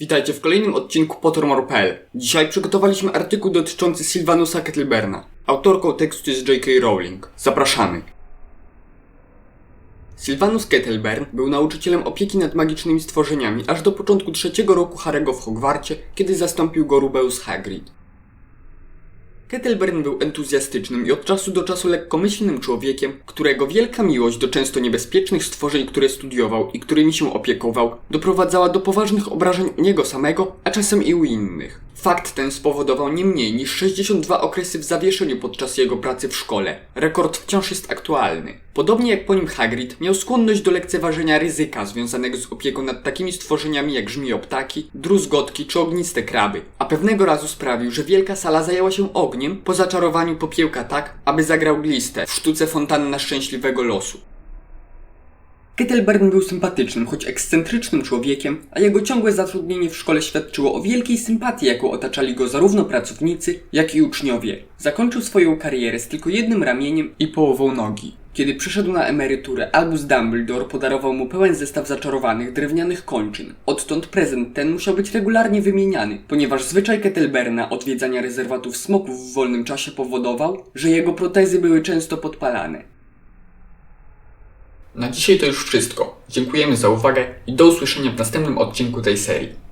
Witajcie w kolejnym odcinku Pottermore.pl. Dzisiaj przygotowaliśmy artykuł dotyczący Sylvanusa Kettleberna. Autorką tekstu jest J.K. Rowling. Zapraszamy. Sylvanus Kettlebern był nauczycielem opieki nad magicznymi stworzeniami aż do początku trzeciego roku Harego w Hogwarcie, kiedy zastąpił go Rubeus Hagrid. Kettlebern był entuzjastycznym i od czasu do czasu lekkomyślnym człowiekiem, którego wielka miłość do często niebezpiecznych stworzeń, które studiował i którymi się opiekował, doprowadzała do poważnych obrażeń niego samego, a czasem i u innych. Fakt ten spowodował nie mniej niż 62 okresy w zawieszeniu podczas jego pracy w szkole. Rekord wciąż jest aktualny. Podobnie jak po nim Hagrid, miał skłonność do lekceważenia ryzyka związanego z opieką nad takimi stworzeniami jak żmijoptaki, druzgotki czy ogniste kraby, a pewnego razu sprawił, że wielka sala zajęła się ogniem po zaczarowaniu popiełka tak, aby zagrał glistę w sztuce fontanna szczęśliwego losu. Kettlebern był sympatycznym, choć ekscentrycznym człowiekiem, a jego ciągłe zatrudnienie w szkole świadczyło o wielkiej sympatii, jaką otaczali go zarówno pracownicy, jak i uczniowie. Zakończył swoją karierę z tylko jednym ramieniem i połową nogi. Kiedy przyszedł na emeryturę, Albus Dumbledore podarował mu pełen zestaw zaczarowanych drewnianych kończyn. Odtąd prezent ten musiał być regularnie wymieniany, ponieważ zwyczaj Kettleberna odwiedzania rezerwatów smoków w wolnym czasie powodował, że jego protezy były często podpalane. Na dzisiaj to już wszystko. Dziękujemy za uwagę i do usłyszenia w następnym odcinku tej serii.